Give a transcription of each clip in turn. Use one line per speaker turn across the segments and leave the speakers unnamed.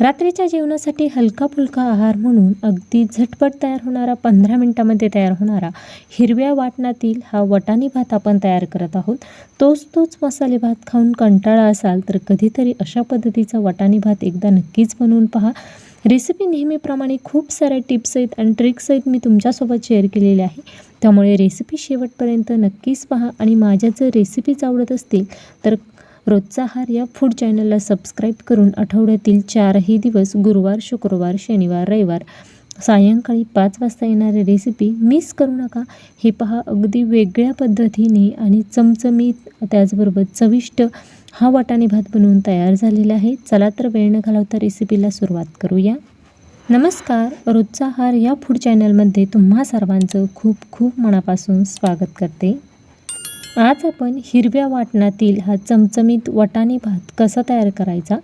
रात्रीच्या जेवणासाठी हलका फुलका आहार म्हणून अगदी झटपट तयार होणारा पंधरा मिनटामध्ये तयार होणारा हिरव्या वाटणातील हा वटाणी भात आपण तयार करत आहोत. तोच तोच मसाले भात खाऊन कंटाळा असाल तर कधीतरी अशा पद्धतीचा वटाणी भात एकदा नक्कीच बनवून पहा. रेसिपी नेहमीप्रमाणे खूप साऱ्या टिप्स आहेत आणि ट्रिक्स आहेत मी तुमच्यासोबत शेअर केलेले आहे. त्यामुळे रेसिपी शेवटपर्यंत नक्कीच पहा आणि माझ्या जर रेसिपीज आवडत असतील तर रोजचा आहार या फूड चॅनलला सबस्क्राईब करून आठवड्यातील चारही दिवस गुरुवार शुक्रवार शनिवार रविवार सायंकाळी पाच वाजता येणारी रेसिपी मिस करू नका. हे पहा अगदी वेगळ्या पद्धतीने आणि चमचमीत त्याचबरोबर चविष्ट हा वाटाणे भात बनवून तयार झालेला आहे. चला तर वेळ न घालवता रेसिपीला सुरुवात करूया. नमस्कार. रोजचा आहार या फूड चॅनलमध्ये तुम्हा सर्वांचं खूप खूप मनापासून स्वागत करते. आज आपण हिरव्या वाटणातील हा चमचमीत वाटाणे भात कसा तयार करायचा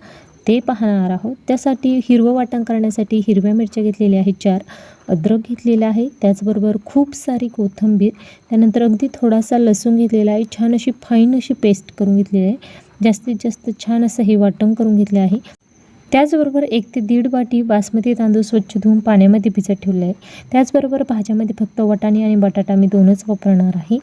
ते पाहणार आहोत. त्यासाठी हिरवं वाटण करण्यासाठी हिरव्या मिरच्या घेतलेल्या आहेत चार अद्रक घेतलेला आहे त्याचबरोबर खूप सारी कोथिंबीर त्यानंतर अगदी थोडासा लसूण घेतलेला आहे छान अशी फाईन अशी पेस्ट करून घेतलेली आहे जास्तीत जास्त छान असं हे वाटण करून घेतले आहे. त्याचबरोबर एक ते दीड वाटी बासमती तांदूळ स्वच्छ धुवून पाण्यामध्ये भिजत ठेवले आहे. त्याचबरोबर भाज्यामध्ये फक्त वटाणे आणि बटाटा मी दोनच वापरणार आहे.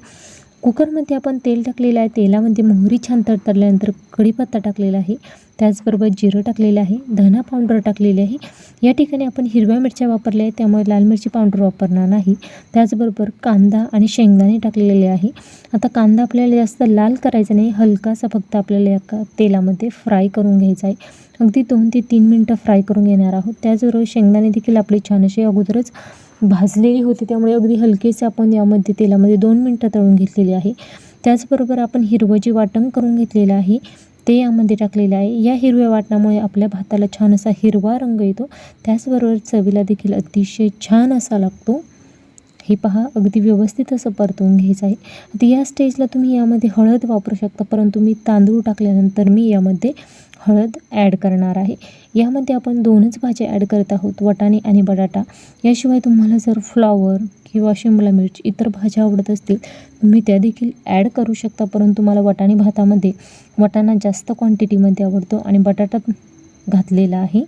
कुकरमध्ये आपण तेल टाकलेलं आहे. तेलामध्ये मोहरी छान तडतडल्यानंतर कढीपत्ता टाकलेला आहे. त्याचबरोबर जिरं टाकलेलं आहे. धना पावडर टाकलेले आहे. या ठिकाणी आपण हिरव्या मिरच्या वापरल्या आहेत. त्यामुळे लाल मिरची पावडर वापरणार नाही. त्याचबरोबर कांदा आणि शेंगदाणे टाकलेले आहे. आता कांदा आपल्याला जास्त लाल करायचा नाही. हलकासा फक्त आपल्याला या तेलामध्ये फ्राय करून घ्यायचा आहे. अगदी दोन ते तीन मिनटं फ्राय करून घेणार आहोत. त्याचबरोबर शेंगदाणे देखील आपले छान असे अगोदरच भाजलेली होती त्यामुळे अगदी हलकेसे आपण यामध्ये तेलामध्ये दोन मिनटं तळून घेतलेली आहे. त्याचबरोबर आपण हिरवं जे वाटण करून घेतलेलं आहे ते यामध्ये टाकलेलं आहे. या हिरव्या वाटणामुळे आपल्या भाताला छान असा हिरवा रंग येतो. त्याचबरोबर चवीला देखील अतिशय छान असा लागतो. हे पहा अगदी व्यवस्थित असं परतवून घ्यायचं आहे. आता या स्टेजला तुम्ही यामध्ये हळद वापरू शकता परंतु मी तांदूळ टाकल्यानंतर मी यामध्ये हळद ॲड करणार आहे. यामध्ये आपण दोनच भाज्या ॲड करत आहोत वटाणे आणि बटाटा. याशिवाय तुम्हाला जर फ्लॉवर किंवा शिमला मिरची इतर भाज्या आवडत असतील तुम्ही त्या देखील ॲड करू शकता परंतु मला वटाणे भातामध्ये वटाणा जास्त क्वांटिटीमध्ये आवडतो आणि बटाटा घातलेला आहे.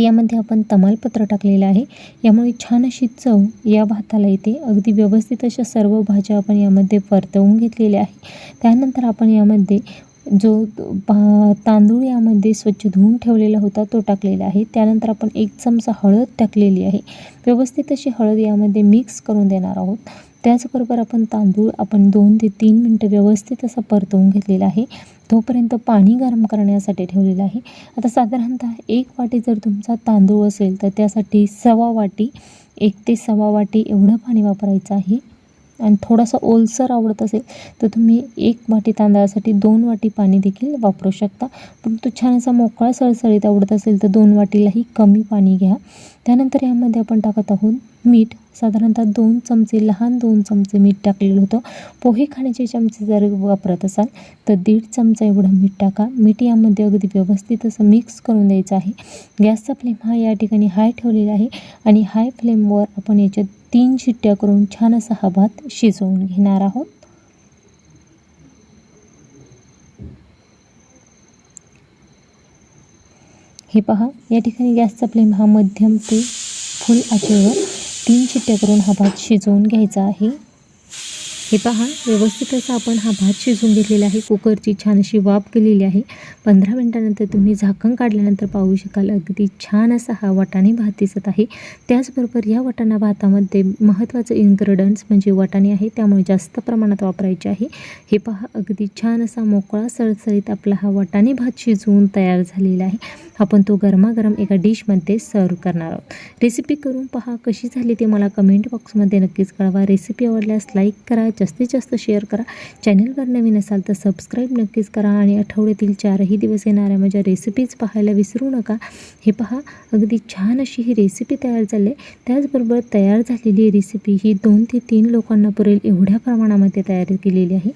यामध्ये आपण तमालपत्र टाकलेलं आहे. यामुळे छान अशी चव या भाताला येते. अगदी व्यवस्थित अशा सर्व भाज्या आपण यामध्ये परतवून घेतलेल्या आहे त्यानंतर आपण यामध्ये जो पा तांदूळ यामध्ये स्वच्छ धुवून ठेवलेला होता तो टाकलेला आहे. त्यानंतर आपण एक चमचा हळद टाकलेली आहे. व्यवस्थित अशी हळद यामध्ये मिक्स करून देणार आहोत. त्याचबरोबर आपण तांदूळ आपण दोन ते तीन मिनटं व्यवस्थित असं परतवून घेतलेला आहे. तोपर्यंत पाणी गरम करण्यासाठी ठेवलेलं आहे. आता साधारणतः एक वाटी जर तुमचा तांदूळ असेल तर त्यासाठी सवा वाटी एक ते सवा वाटी एवढं पाणी वापरायचं आहे. आणि थोडासा ओलसर आवडत असेल तर तुम्ही एक वाटी तांदळासाठी दोन वाटी पाणी देखील वापरू शकता. परंतु छान असा मोकळा सळसळीत आवडत असेल तर दोन वाटीलाही कमी पाणी घ्या. त्यानंतर यामध्ये आपण टाकत आहोत मीठ. साधारणतः दोन चमचे लहान दोन चमचे मीठ टाकलेलं होतं. पोहे खाण्याचे चमचे जर वापरत असाल तर दीड चमचा एवढं मीठ टाका. मीठ यामध्ये अगदी व्यवस्थित असं मिक्स करून द्यायचं आहे. गॅसचा फ्लेम हा या ठिकाणी हाय ठेवलेला आहे आणि हाय फ्लेमवर आपण याच्यात तीन शिट्ट्या करून छान असा हा भात शिजवून घेणार आहोत. हे पहा या ठिकाणी गॅसचा फ्लेम हा मध्यम ते फुल आचेवर तीन शिट्ट्या करून हा भात शिजवून घ्यायचा आहे. हे पहा व्यवस्थित असा आपण हा भात शिजवून घेतलेला आहे. कुकरची छान अशी वाफ केलेली आहे. पंधरा मिनटानंतर तुम्ही झाकण काढल्यानंतर पाहू शकाल अगदी छान असा हा वाटाणे भात दिसत आहे. त्याचबरोबर या वाटाणा भातामध्ये महत्त्वाचं इन्ग्रेडियंट्स म्हणजे वाटाणे आहे त्यामुळे जास्त प्रमाणात वापरायचे आहे. हे पहा अगदी छान असा मोकळा सळसळीत आपला हा वाटाणे भात शिजवून तयार झालेला आहे. आपण तो गरमागरम एका डिशमध्ये सर्व करणार आहोत. रेसिपी करून पहा कशी झाली ते मला कमेंट बॉक्समध्ये नक्कीच कळवा. रेसिपी आवडल्यास लाईक करा जास्तीत जास्त शेअर करा. चॅनलवर नवीन असाल तर सबस्क्राईब नक्कीच करा आणि आठवड्यातील चारही दिवस येणाऱ्या माझ्या रेसिपीज पाहायला विसरू नका. हे पहा अगदी छान अशी ही रेसिपी तयार झाली आहे. त्याचबरोबर तयार झालेली रेसिपी ही दोन ते तीन लोकांना पुरेल एवढ्या प्रमाणामध्ये तयार केलेली आहे.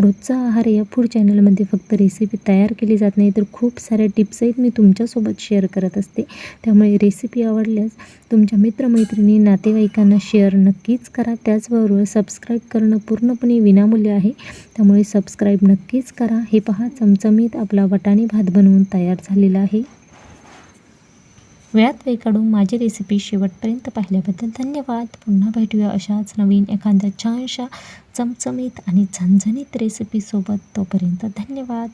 रोजचा आहार या फूड चॅनलमध्ये फक्त रेसिपी तयार केली जात नाही तर खूप साऱ्या टिप्स आहेत मी तुमच्यासोबत शेअर करत असते. त्यामुळे रेसिपी आवडल्यास तुमच्या मित्रमैत्रिणी नातेवाईकांना शेअर नक्कीच करा. त्याचबरोबर सबस्क्राईब करणं पूर्णपणे विनामूल्य आहे. त्यामुळे सबस्क्राईब नक्कीच करा. हे पहा चमचमीत आपला वटाणी भात बनवून तयार झालेला आहे. वेळात वेळ काढून माझी रेसिपी शेवटपर्यंत पाहिल्याबद्दल धन्यवाद. पुन्हा भेटूया अशाच नवीन एखाद्या छानशा चमचमीत आणि झणझणीत रेसिपीसोबत तोपर्यंत धन्यवाद.